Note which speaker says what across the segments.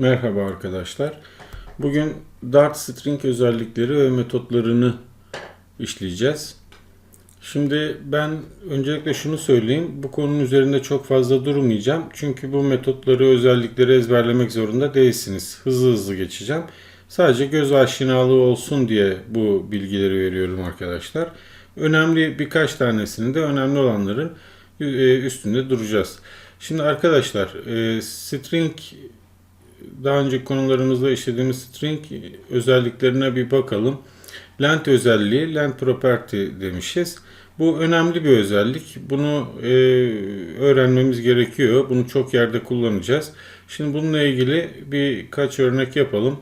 Speaker 1: Merhaba arkadaşlar. Bugün Dart string özellikleri ve metotlarını işleyeceğiz. Şimdi ben öncelikle şunu söyleyeyim. Bu konunun üzerinde çok fazla durmayacağım. Çünkü bu metotları, özellikleri ezberlemek zorunda değilsiniz. Hızlı hızlı geçeceğim. Sadece göz aşinalığı olsun diye bu bilgileri veriyorum arkadaşlar. Önemli birkaç tanesini de önemli olanların e, üstünde duracağız. Şimdi arkadaşlar e, string daha önce konularımızda işlediğimiz string özelliklerine bir bakalım. Length özelliği, length property demişiz. Bu önemli bir özellik. Bunu e, öğrenmemiz gerekiyor. Bunu çok yerde kullanacağız. Şimdi bununla ilgili birkaç örnek yapalım.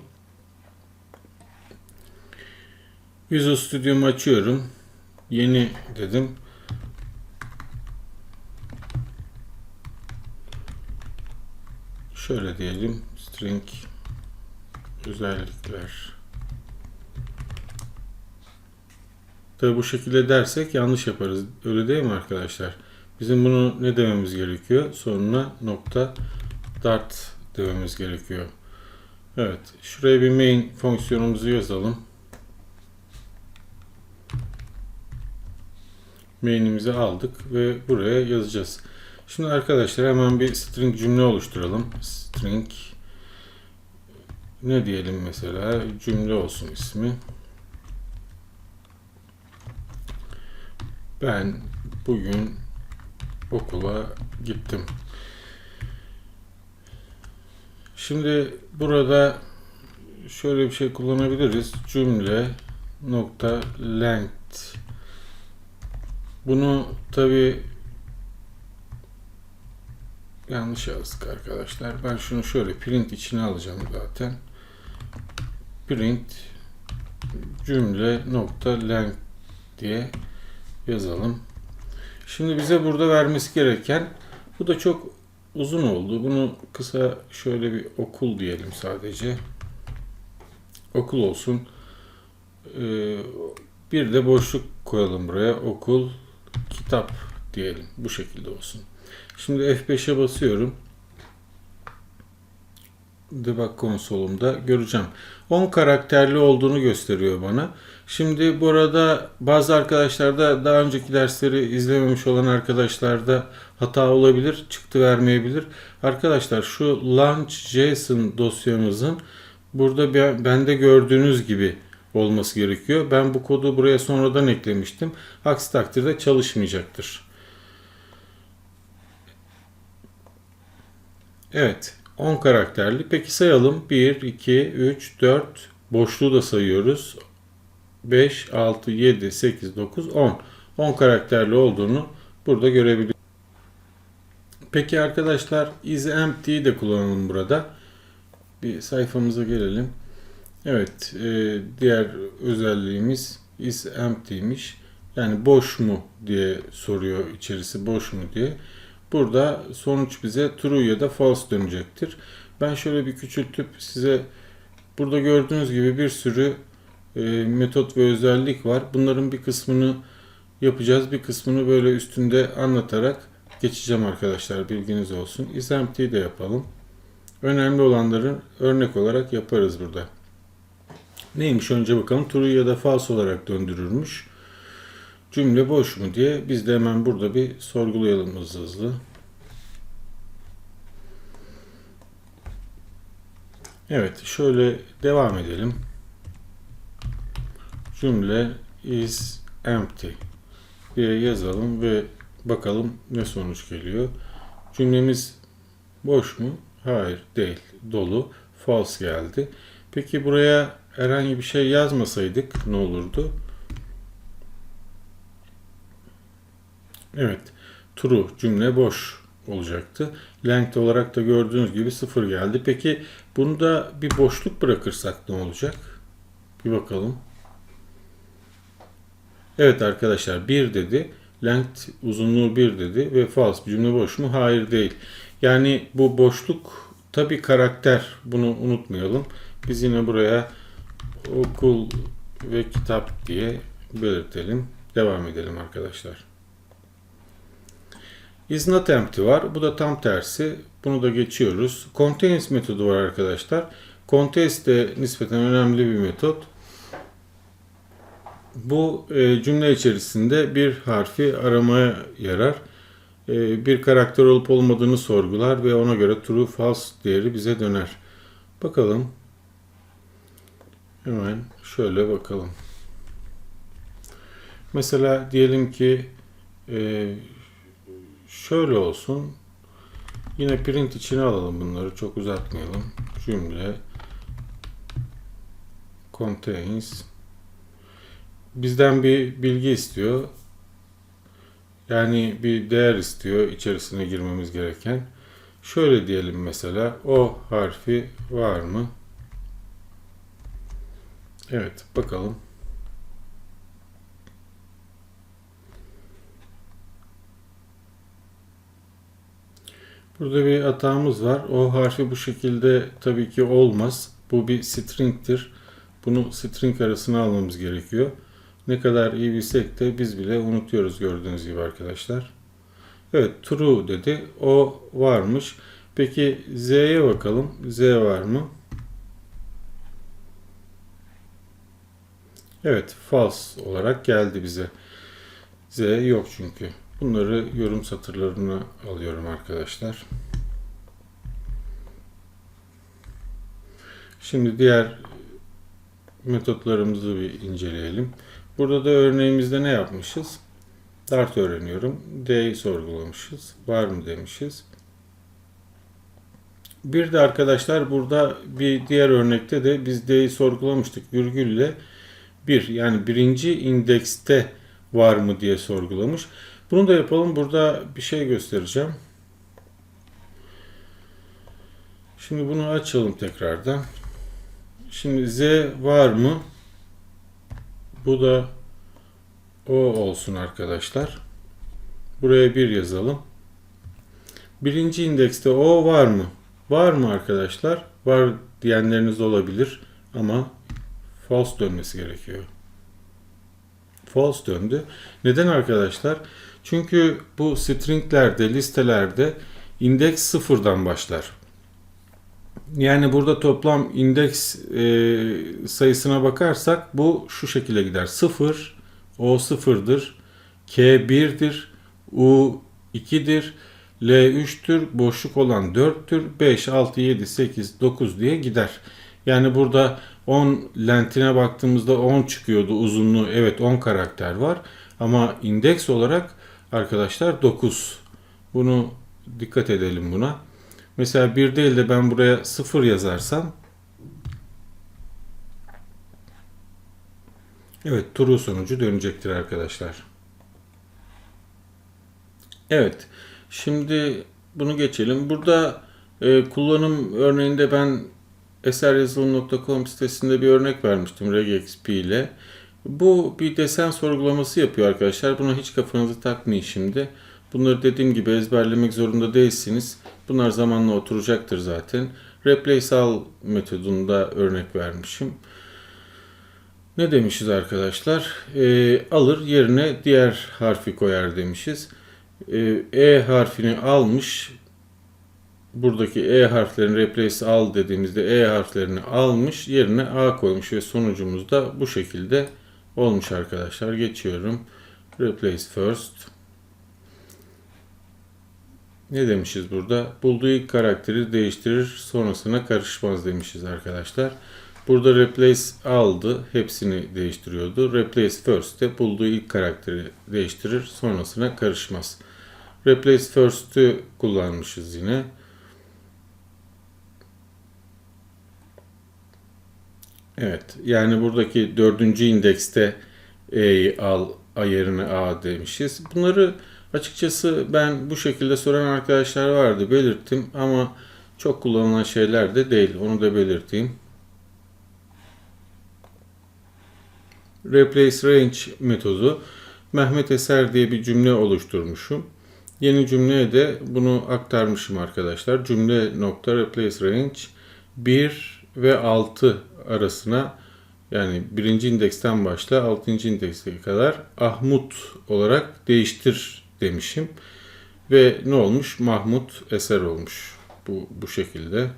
Speaker 1: Visual Studio'mu açıyorum. Yeni dedim. Şöyle diyelim. String özellikler. Tabi bu şekilde dersek yanlış yaparız. Öyle değil mi arkadaşlar? Bizim bunu ne dememiz gerekiyor? Sonuna nokta dart dememiz gerekiyor. Evet. Şuraya bir main fonksiyonumuzu yazalım. Main'imizi aldık ve buraya yazacağız. Şimdi arkadaşlar hemen bir string cümle oluşturalım. String ne diyelim mesela cümle olsun ismi. Ben bugün okula gittim. Şimdi burada şöyle bir şey kullanabiliriz. Cümle nokta length. Bunu tabi yanlış yazdık arkadaşlar. Ben şunu şöyle print içine alacağım zaten. Print cümle nokta length diye yazalım. Şimdi bize burada vermesi gereken bu da çok uzun oldu. Bunu kısa şöyle bir okul diyelim sadece. Okul olsun. Ee, bir de boşluk koyalım buraya. Okul kitap diyelim. Bu şekilde olsun. Şimdi F5'e basıyorum. Debug konsolumda göreceğim. 10 karakterli olduğunu gösteriyor bana. Şimdi burada bazı arkadaşlarda daha önceki dersleri izlememiş olan arkadaşlarda hata olabilir, çıktı vermeyebilir. Arkadaşlar şu launch.json dosyamızın burada bende gördüğünüz gibi olması gerekiyor. Ben bu kodu buraya sonradan eklemiştim. Aksi takdirde çalışmayacaktır. Evet. 10 karakterli. Peki sayalım. 1, 2, 3, 4 boşluğu da sayıyoruz. 5, 6, 7, 8, 9, 10. 10 karakterli olduğunu burada görebiliyoruz. Peki arkadaşlar is empty de kullanalım burada. Bir sayfamıza gelelim. Evet, e, diğer özelliğimiz is empty'miş. Yani boş mu diye soruyor içerisi boş mu diye. Burada sonuç bize true ya da false dönecektir. Ben şöyle bir küçültüp size burada gördüğünüz gibi bir sürü e, metot ve özellik var. Bunların bir kısmını yapacağız. Bir kısmını böyle üstünde anlatarak geçeceğim arkadaşlar. Bilginiz olsun. isempty de yapalım. Önemli olanları örnek olarak yaparız burada. Neymiş önce bakalım. True ya da false olarak döndürürmüş. Cümle boş mu diye biz de hemen burada bir sorgulayalım hızlı hızlı. Evet şöyle devam edelim. Cümle is empty diye yazalım ve bakalım ne sonuç geliyor. Cümlemiz boş mu? Hayır değil. Dolu. False geldi. Peki buraya herhangi bir şey yazmasaydık ne olurdu? Evet. True cümle boş olacaktı. Length olarak da gördüğünüz gibi sıfır geldi. Peki bunda bir boşluk bırakırsak ne olacak? Bir bakalım. Evet arkadaşlar 1 dedi. Length uzunluğu 1 dedi ve false cümle boş mu? Hayır değil. Yani bu boşluk tabi karakter. Bunu unutmayalım. Biz yine buraya okul ve kitap diye belirtelim. Devam edelim arkadaşlar. Is not empty var. Bu da tam tersi. Bunu da geçiyoruz. Contains metodu var arkadaşlar. Contains de nispeten önemli bir metot. Bu e, cümle içerisinde bir harfi aramaya yarar. E, bir karakter olup olmadığını sorgular ve ona göre true false değeri bize döner. Bakalım. Hemen şöyle bakalım. Mesela diyelim ki e, şöyle olsun. Yine print içine alalım bunları. Çok uzatmayalım. Cümle contains bizden bir bilgi istiyor. Yani bir değer istiyor içerisine girmemiz gereken. Şöyle diyelim mesela o harfi var mı? Evet bakalım. Burada bir hatamız var. O harfi bu şekilde tabii ki olmaz. Bu bir string'tir. Bunu string arasına almamız gerekiyor. Ne kadar iyi bilsek de biz bile unutuyoruz gördüğünüz gibi arkadaşlar. Evet true dedi. O varmış. Peki Z'ye bakalım. Z var mı? Evet false olarak geldi bize. Z yok çünkü. Bunları yorum satırlarına alıyorum arkadaşlar. Şimdi diğer metotlarımızı bir inceleyelim. Burada da örneğimizde ne yapmışız? Dart öğreniyorum. D'yi sorgulamışız. Var mı demişiz. Bir de arkadaşlar burada bir diğer örnekte de biz D'yi sorgulamıştık virgülle. Bir yani birinci indekste var mı diye sorgulamış. Bunu da yapalım. Burada bir şey göstereceğim. Şimdi bunu açalım tekrardan. Şimdi Z var mı? Bu da O olsun arkadaşlar. Buraya bir yazalım. Birinci indekste O var mı? Var mı arkadaşlar? Var diyenleriniz olabilir ama false dönmesi gerekiyor. False döndü. Neden arkadaşlar? Çünkü bu stringlerde, listelerde indeks sıfırdan başlar. Yani burada toplam indeks e, sayısına bakarsak bu şu şekilde gider. 0, O 0'dır, K 1'dir, U 2'dir, L 3'tür, boşluk olan 4'tür, 5, 6, 7, 8, 9 diye gider. Yani burada 10 lentine baktığımızda 10 çıkıyordu uzunluğu. Evet 10 karakter var. Ama indeks olarak arkadaşlar 9. Bunu dikkat edelim buna. Mesela 1 değil de ben buraya 0 yazarsam Evet true sonucu dönecektir arkadaşlar. Evet. Şimdi bunu geçelim. Burada e, kullanım örneğinde ben eseryazılım.com sitesinde bir örnek vermiştim regexp ile. Bu bir desen sorgulaması yapıyor arkadaşlar. Buna hiç kafanızı takmayın şimdi. Bunları dediğim gibi ezberlemek zorunda değilsiniz. Bunlar zamanla oturacaktır zaten. Replace all metodunda örnek vermişim. Ne demişiz arkadaşlar? E, alır yerine diğer harfi koyar demişiz. E, e harfini almış. Buradaki E harflerini replace all dediğimizde E harflerini almış. Yerine A koymuş ve sonucumuz da bu şekilde olmuş arkadaşlar. Geçiyorum. Replace first. Ne demişiz burada? Bulduğu ilk karakteri değiştirir sonrasına karışmaz demişiz arkadaşlar. Burada replace aldı. Hepsini değiştiriyordu. Replace first de bulduğu ilk karakteri değiştirir sonrasına karışmaz. Replace first'ü kullanmışız yine. Evet. Yani buradaki dördüncü indekste E'yi al A yerine A demişiz. Bunları açıkçası ben bu şekilde soran arkadaşlar vardı belirttim ama çok kullanılan şeyler de değil. Onu da belirteyim. Replace range metodu Mehmet Eser diye bir cümle oluşturmuşum. Yeni cümleye de bunu aktarmışım arkadaşlar. Cümle nokta replace range 1 ve 6 arasına yani birinci indeksten başla altıncı indekse kadar Ahmut olarak değiştir demişim. Ve ne olmuş? Mahmut Eser olmuş. Bu, bu şekilde.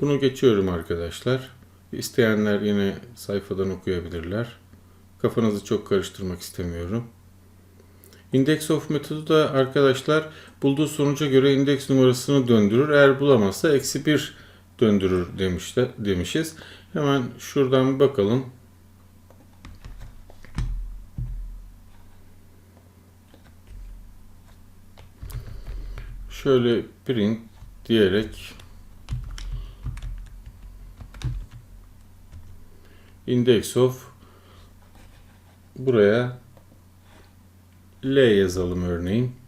Speaker 1: Bunu geçiyorum arkadaşlar. İsteyenler yine sayfadan okuyabilirler. Kafanızı çok karıştırmak istemiyorum. Index of metodu da arkadaşlar bulduğu sonuca göre indeks numarasını döndürür. Eğer bulamazsa eksi 1 döndürür demişler, demişiz. Hemen şuradan bakalım. Şöyle print diyerek index of buraya L yazalım örneğin.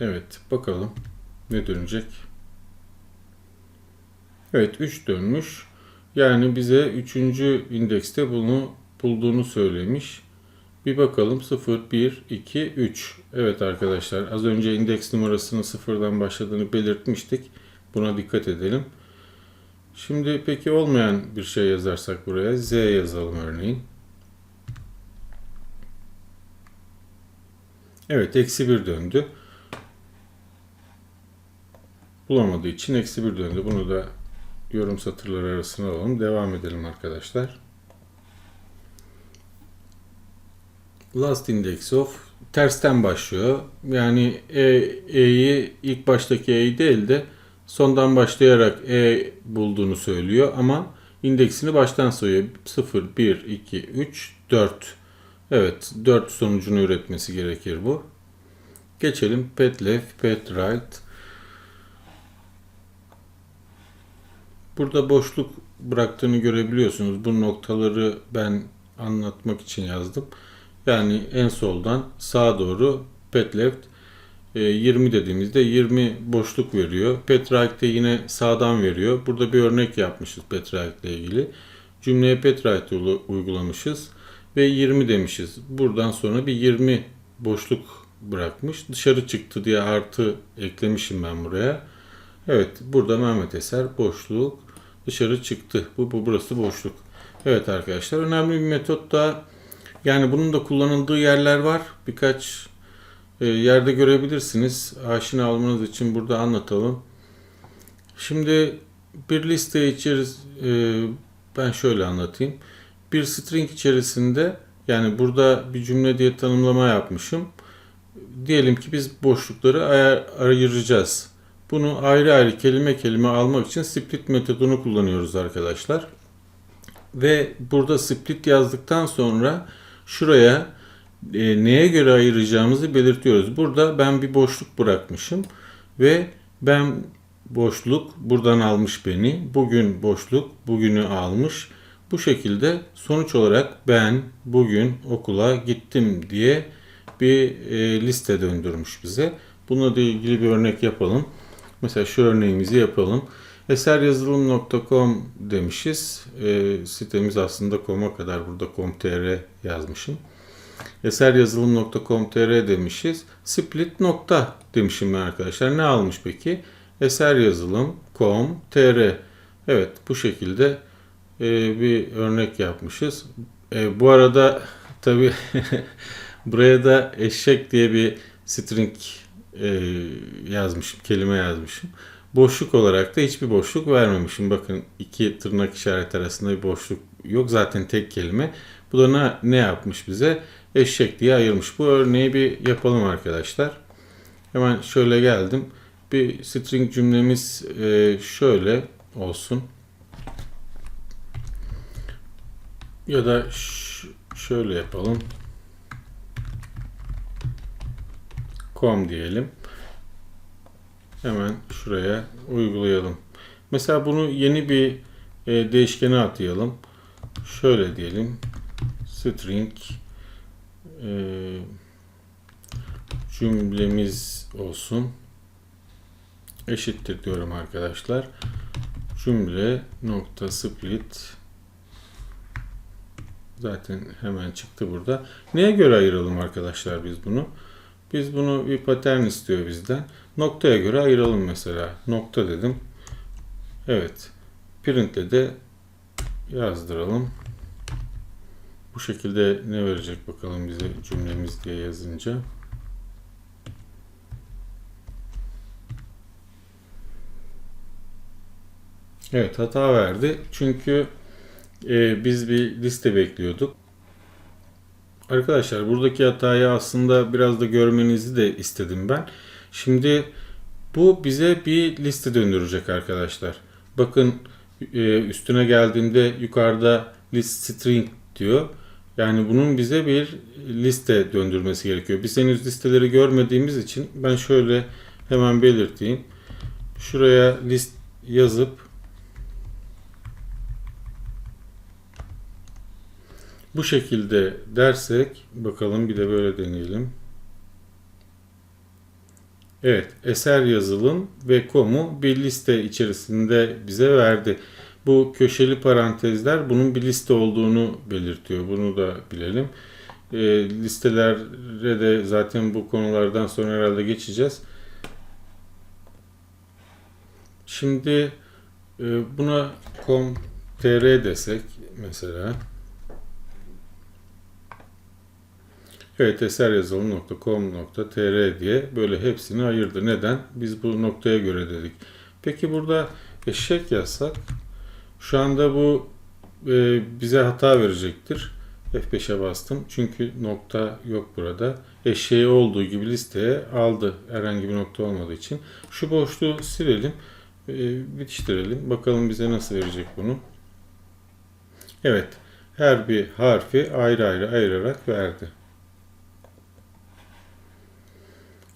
Speaker 1: Evet bakalım ne dönecek. Evet 3 dönmüş. Yani bize 3. indekste bunu bulduğunu söylemiş. Bir bakalım 0, 1, 2, 3. Evet arkadaşlar az önce indeks numarasının sıfırdan başladığını belirtmiştik. Buna dikkat edelim. Şimdi peki olmayan bir şey yazarsak buraya Z yazalım örneğin. Evet eksi 1 döndü. Bulamadığı için eksi 1 döndü. Bunu da yorum satırları arasına alalım. Devam edelim arkadaşlar. Last index of tersten başlıyor. Yani e, E'yi ilk baştaki E'yi değil de sondan başlayarak E bulduğunu söylüyor ama indeksini baştan sayıyor. 0, 1, 2, 3, 4. Evet 4 sonucunu üretmesi gerekir bu. Geçelim pet left, pet right. Burada boşluk bıraktığını görebiliyorsunuz. Bu noktaları ben anlatmak için yazdım. Yani en soldan sağa doğru pet left 20 e, dediğimizde 20 boşluk veriyor. Pet right de yine sağdan veriyor. Burada bir örnek yapmışız pet right ile ilgili. Cümleye pet right uygulamışız ve 20 demişiz. Buradan sonra bir 20 boşluk bırakmış. Dışarı çıktı diye artı eklemişim ben buraya. Evet burada Mehmet Eser boşluk dışarı çıktı. Bu, bu burası boşluk. Evet arkadaşlar önemli bir metot da yani bunun da kullanıldığı yerler var. Birkaç e, yerde görebilirsiniz. Aşina almanız için burada anlatalım. Şimdi bir liste içerisinde e, ben şöyle anlatayım. Bir string içerisinde yani burada bir cümle diye tanımlama yapmışım. Diyelim ki biz boşlukları ayar, ayıracağız. Bunu ayrı ayrı kelime kelime almak için split metodunu kullanıyoruz arkadaşlar. Ve burada split yazdıktan sonra şuraya e, neye göre ayıracağımızı belirtiyoruz. Burada ben bir boşluk bırakmışım ve ben boşluk buradan almış beni. Bugün boşluk bugünü almış. Bu şekilde sonuç olarak ben bugün okula gittim diye bir e, liste döndürmüş bize. Bununla ilgili bir örnek yapalım. Mesela şu örneğimizi yapalım. Eseryazılım.com demişiz. E, sitemiz aslında com'a kadar burada com.tr yazmışım. Eseryazılım.com.tr demişiz. Split nokta demişim ben arkadaşlar. Ne almış peki? Eseryazılım.com.tr Evet bu şekilde e, bir örnek yapmışız. E, bu arada tabi buraya da eşek diye bir string e, yazmışım, kelime yazmışım. Boşluk olarak da hiçbir boşluk vermemişim. Bakın iki tırnak işareti arasında bir boşluk yok. Zaten tek kelime. Bu da ne, ne yapmış bize? Eşek diye ayırmış. Bu örneği bir yapalım arkadaşlar. Hemen şöyle geldim. Bir string cümlemiz e, şöyle olsun. Ya da şöyle yapalım. Com diyelim. Hemen şuraya uygulayalım. Mesela bunu yeni bir e, değişkene atayalım. Şöyle diyelim. String e, cümlemiz olsun. Eşittir diyorum arkadaşlar. Cümle nokta split zaten hemen çıktı burada. Neye göre ayıralım arkadaşlar biz bunu? Biz bunu bir patern istiyor bizden. Noktaya göre ayıralım mesela. Nokta dedim. Evet. Printle de yazdıralım. Bu şekilde ne verecek bakalım bize cümlemiz diye yazınca. Evet hata verdi. Çünkü e, biz bir liste bekliyorduk. Arkadaşlar buradaki hatayı aslında biraz da görmenizi de istedim ben. Şimdi bu bize bir liste döndürecek arkadaşlar. Bakın e, üstüne geldiğimde yukarıda list string diyor. Yani bunun bize bir liste döndürmesi gerekiyor. Biz henüz listeleri görmediğimiz için ben şöyle hemen belirteyim. Şuraya list yazıp bu şekilde dersek bakalım bir de böyle deneyelim. Evet, eser yazılım ve komu bir liste içerisinde bize verdi. Bu köşeli parantezler bunun bir liste olduğunu belirtiyor. Bunu da bilelim. E, listelere de zaten bu konulardan sonra herhalde geçeceğiz. Şimdi e, buna com.tr desek mesela. Evet eseryazılım.com.tr diye böyle hepsini ayırdı. Neden? Biz bu noktaya göre dedik. Peki burada eşek yazsak şu anda bu e, bize hata verecektir. F5'e bastım. Çünkü nokta yok burada. Eşeği olduğu gibi listeye aldı. Herhangi bir nokta olmadığı için. Şu boşluğu silelim. E, bitiştirelim. Bakalım bize nasıl verecek bunu. Evet. Her bir harfi ayrı ayrı ayırarak verdi.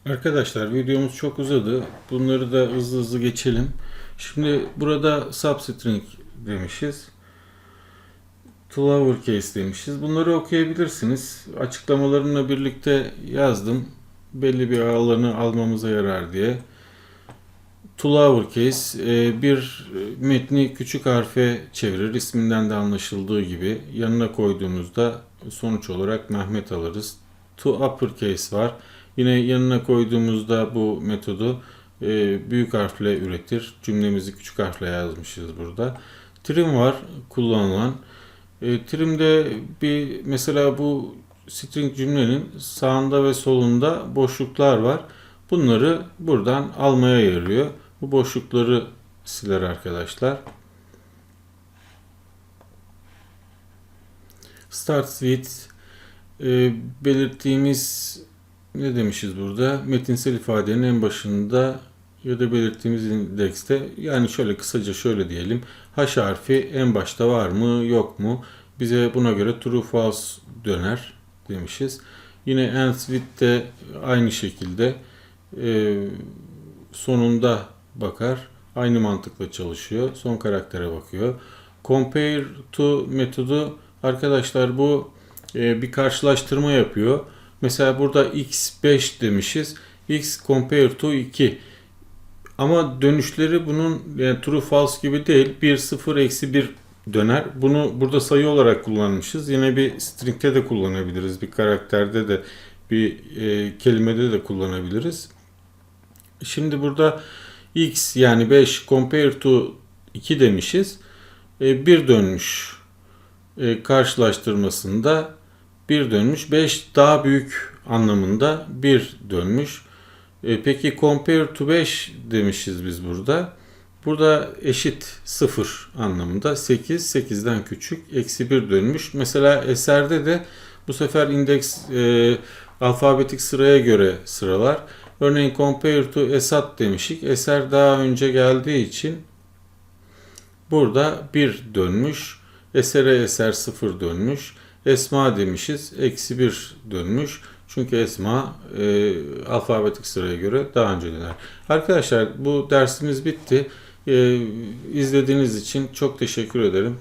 Speaker 1: Arkadaşlar videomuz çok uzadı. Bunları da hızlı hızlı geçelim. Şimdi burada substring demişiz. Lowercase demişiz. Bunları okuyabilirsiniz. Açıklamalarımla birlikte yazdım. Belli bir alanı almamıza yarar diye. To lowercase e, bir metni küçük harfe çevirir. İsminden de anlaşıldığı gibi. Yanına koyduğunuzda sonuç olarak Mehmet alırız. To uppercase var. Yine yanına koyduğumuzda bu metodu e, büyük harfle üretir. Cümlemizi küçük harfle yazmışız burada. Trim var kullanılan. E, trim'de bir mesela bu string cümlenin sağında ve solunda boşluklar var. Bunları buradan almaya yarıyor. Bu boşlukları siler arkadaşlar. Start with e, belirttiğimiz ne demişiz burada? Metinsel ifadenin en başında ya da belirttiğimiz indekste yani şöyle kısaca şöyle diyelim. H harfi en başta var mı yok mu? Bize buna göre true false döner demişiz. Yine ends with de aynı şekilde e, sonunda bakar. Aynı mantıkla çalışıyor. Son karaktere bakıyor. Compare to metodu arkadaşlar bu e, bir karşılaştırma yapıyor. Mesela burada x5 demişiz. x compare to 2. Ama dönüşleri bunun yani true false gibi değil. 1 0 eksi 1 döner. Bunu burada sayı olarak kullanmışız. Yine bir string'te de kullanabiliriz. Bir karakterde de bir e, kelimede de kullanabiliriz. Şimdi burada x yani 5 compare to 2 demişiz. E, 1 dönmüş e, karşılaştırmasında 1 dönmüş. 5 daha büyük anlamında 1 dönmüş. E, peki compare to 5 demişiz biz burada. Burada eşit 0 anlamında 8 8'den küçük eksi 1 dönmüş. Mesela eserde de bu sefer indeks e, alfabetik sıraya göre sıralar. Örneğin compare to Esat demişik. Eser daha önce geldiği için burada 1 dönmüş. Esere eser 0 dönmüş. Esma demişiz. Eksi 1 dönmüş. Çünkü Esma e, alfabetik sıraya göre daha önce döner. Arkadaşlar bu dersimiz bitti. E, izlediğiniz için çok teşekkür ederim.